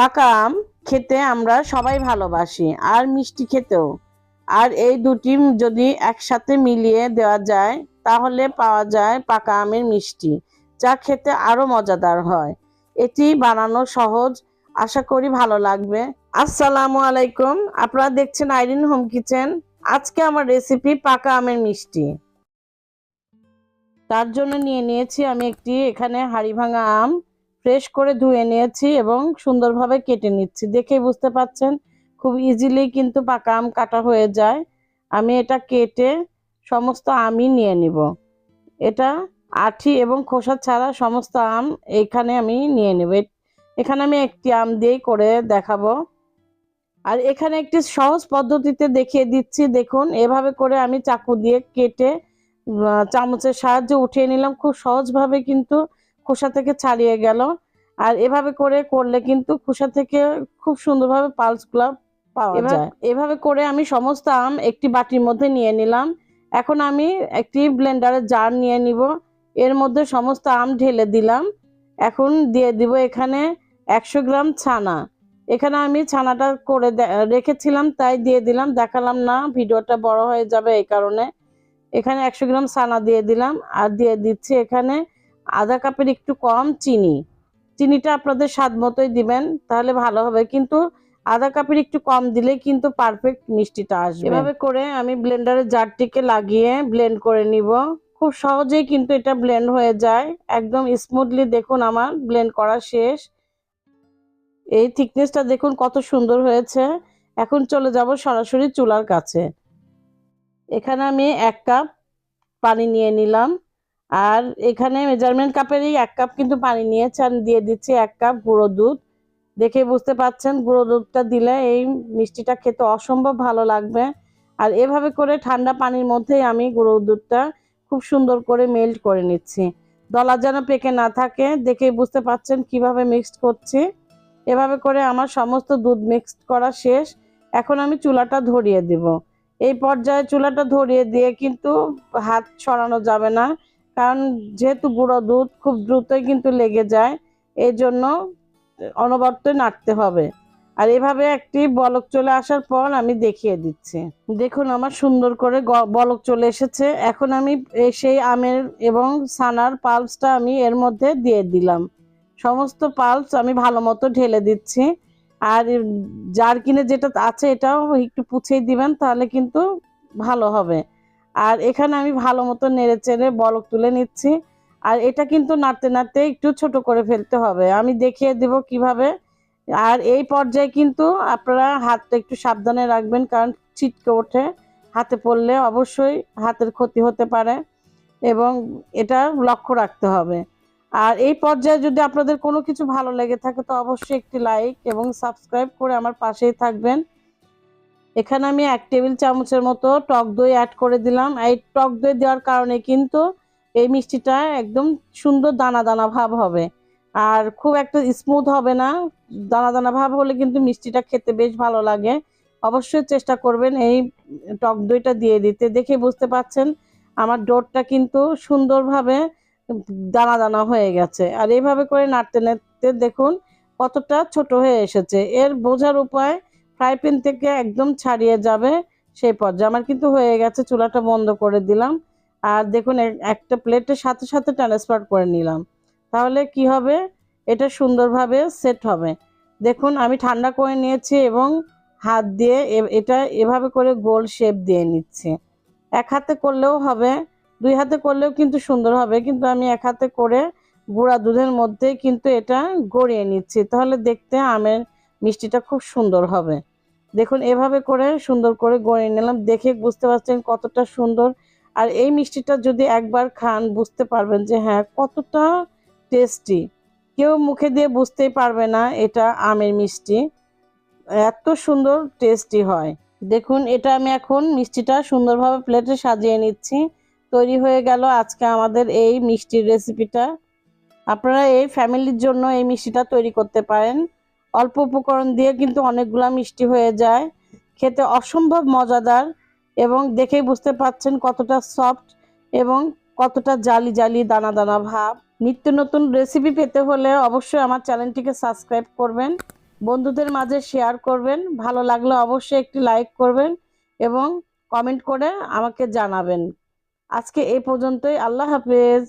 পাকা আম খেতে আমরা সবাই ভালোবাসি, আর মিষ্টি খেতেও। আর এই দুটি যদি একসাথে মিলিয়ে দেওয়া যায়, তাহলে পাওয়া যায় পাকা আমের মিষ্টি, যা খেতে আরও মজাদার হয়। এটি বানানো সহজ, আশা করি ভালো লাগবে। আসসালামু আলাইকুম, আপনারা দেখছেন আইরিন হোম কিচেন। আজকে আমার রেসিপি পাকা আমের মিষ্টি। তার জন্য নিয়ে নিয়েছি আমি একটি এখানে হাড়ি ভাঙা আম। ফ্রেশ করে ধুয়ে নিয়েছি এবং সুন্দরভাবে কেটে নিচ্ছি। দেখেই বুঝতে পাচ্ছেন, খুব ইজিলি কিন্তু পাকা আম কাটা হয়ে যায়। আমি এটা কেটে সমস্ত আমই নিয়ে নিব। এটা আঠি এবং খোসা ছাড়া সমস্ত আম এখানে আমি নিয়ে নেব। এখানে আমি একটি আম দিয়েই করে দেখাবো। আর এখানে একটি সহজ পদ্ধতিতে দেখিয়ে দিচ্ছি। দেখুন, এভাবে করে আমি চাকু দিয়ে কেটে চামচের সাহায্যে উঠিয়ে নিলাম। খুব সহজভাবে কিন্তু খোসা থেকে ছাড়িয়ে গেল। আর এভাবে করে করলে কিন্তু খোসা থেকে খুব সুন্দরভাবে পালসগুলো পাওয়া যায়। এভাবে করে আমি সমস্ত আম একটি বাটির মধ্যে নিয়ে নিলাম। এখন আমি একটি ব্লেন্ডারের জার নিয়ে নিব। এর মধ্যে সমস্ত আম ঢেলে দিলাম। এখন দিয়ে দিব এখানে একশো গ্রাম ছানা। এখানে আমি ছানাটা করে রেখেছিলাম তাই দিয়ে দিলাম। দেখালাম না ভিডিওটা বড় হয়ে যাবে এই কারণে। এখানে একশো গ্রাম ছানা দিয়ে দিলাম। আর দিয়ে দিচ্ছি এখানে আধা কাপের একটু কম চিনি। চিনিটা আপনাদের স্বাদ মতোই দিবেন, তাহলে ভালো হবে। কিন্তু আধা কাপের একটু কম দিলে কিন্তু পারফেক্ট মিষ্টিটা আসবে। এভাবে করে আমি ব্লেন্ডারের জারটিকে লাগিয়ে ব্লেন্ড করে নিব। খুব সহজেই কিন্তু এটা ব্লেন্ড হয়ে যায়। একদম স্মুথলি দেখুন আমার ব্লেন্ড করা শেষ। এই থিকনেসটা দেখুন কত সুন্দর হয়েছে। এখন চলে যাব সরাসরি চুলার কাছে। এখানে আমি এক কাপ পানি নিয়ে নিলাম। আর এখানে মেজারমেন্ট কাপেরই এক কাপ কিন্তু পানি নিয়েছে দিয়ে দিচ্ছি এক কাপ গুঁড়ো দুধ। দেখে বুঝতে পাচ্ছেন, গুঁড়ো দুধটা দিলে এই মিষ্টিটা খেতে অসম্ভব ভালো লাগবে। আর এভাবে করে ঠান্ডা পানির মধ্যেই আমি গুঁড়ো দুধটা খুব সুন্দর করে মেল্ট করে নিচ্ছি। দলা যেন পেকে না থাকে দেখেই বুঝতে পাচ্ছেন কীভাবে মিক্সড করছি। এভাবে করে আমার সমস্ত দুধ মিক্সড করা শেষ। এখন আমি চুলাটা ধরিয়ে দিব। এই পর্যায়ে চুলাটা ধরিয়ে দিয়ে কিন্তু হাত সরানো যাবে না। কারণ যেহেতু গুঁড়ো দুধ খুব দ্রুতই কিন্তু লেগে যায়, এই জন্য অনবরত নাড়তে হবে। আর এভাবে একটি বলক চলে আসার পর আমি দেখিয়ে দিচ্ছি। দেখুন আমার সুন্দর করে বলক চলে এসেছে। এখন আমি সেই আমের এবং সানার পালসটা আমি এর মধ্যে দিয়ে দিলাম। সমস্ত পালস আমি ভালো মতো ঢেলে দিচ্ছি। আর যার কিনে যেটা আছে এটাও একটু পুছিয়ে দিবেন, তাহলে কিন্তু ভালো হবে। আর এখানে আমি ভালো মতো নেড়ে চেড়ে বলক তুলে নিচ্ছি। আর এটা কিন্তু নাড়তে নাড়তে একটু ছোট করে ফেলতে হবে। আমি দেখিয়ে দেব কীভাবে। আর এই পর্যায়ে কিন্তু আপনারা হাতটা একটু সাবধানে রাখবেন, কারণ ছিটকে ওঠে। হাতে পড়লে অবশ্যই হাতের ক্ষতি হতে পারে এবং এটা লক্ষ্য রাখতে হবে। আর এই পর্যায়ে যদি আপনাদের কোনো কিছু ভালো লেগে থাকে, তো অবশ্যই একটি লাইক এবং সাবস্ক্রাইব করে আমার পাশেই থাকবেন। এখানে আমি এক টেবিল চামচের মতো টক দই অ্যাড করে দিলাম। এই টক দই দেওয়ার কারণে কিন্তু এই মিষ্টিটা একদম সুন্দর দানা দানা ভাব হবে। আর খুব একটা স্মুথ হবে না। দানা দানা ভাব হলে কিন্তু মিষ্টিটা খেতে বেশ ভালো লাগে। অবশ্যই চেষ্টা করবেন এই টক দইটা দিয়ে দিতে। দেখে বুঝতে পাচ্ছেন, আমার ডোরটা কিন্তু সুন্দরভাবে দানা দানা হয়ে গেছে। আর এইভাবে করে নাড়তে নাড়তে দেখুন, কতটা ছোট হয়ে এসেছে। এর বোঝার উপায় ফ্রাই প্যান থেকে একদম ছাড়িয়ে যাবে সেই পর্যায়ে আমার কিন্তু হয়ে গেছে, চুলাটা বন্ধ করে দিলাম। আর দেখুন একটা প্লেটের সাথে সাথে ট্রান্সফার করে নিলাম। তাহলে কি হবে? এটা সুন্দরভাবে সেট হবে। দেখুন, আমি ঠান্ডা করে নিয়েছি এবং হাত দিয়ে এটা এভাবে করে গোল শেপ দিয়ে নিচ্ছি। এক হাতে করলেও হবে, দুই হাতে করলেও কিন্তু সুন্দর হবে। কিন্তু আমি এক হাতে করে গুঁড়া দুধের মধ্যে কিন্তু এটা গড়িয়ে নিচ্ছি। তাহলে দেখতে আমের মিষ্টিটা খুব সুন্দর হবে। দেখুন, এভাবে করে সুন্দর করে গড়ে নিলাম। দেখে বুঝতে পারছেন কতটা সুন্দর। আর এই মিষ্টিটা যদি একবার খান, বুঝতে পারবেন যে হ্যাঁ কতটা টেস্টি কেউ মুখে দিয়ে বুঝতেই পারবে না এটা আমের মিষ্টি। এত সুন্দর টেস্টি হয়। দেখুন, এটা আমি এখন মিষ্টিটা সুন্দরভাবে প্লেটে সাজিয়ে নিচ্ছি। তৈরি হয়ে গেল আজকে আমাদের এই মিষ্টির রেসিপিটা আপনারা এই ফ্যামিলির জন্য এই মিষ্টিটা তৈরি করতে পারেন। অল্প উপকরণ দিয়ে কিন্তু অনেকগুলা মিষ্টি হয়ে যায়। খেতে অসম্ভব মজাদার এবং দেখেই বুঝতে পাচ্ছেন কতটা সফট এবং কতটা জালি জালি দানা দানা ভাব। নিত্য নতুন রেসিপি পেতে হলে অবশ্যই আমার চ্যানেলটিকে সাবস্ক্রাইব করবেন, বন্ধুদের মাঝে শেয়ার করবেন, ভালো লাগলে অবশ্যই একটি লাইক করবেন এবং কমেন্ট করে আমাকে জানাবেন। আজকে এই পর্যন্তই, আল্লাহ হাফেজ।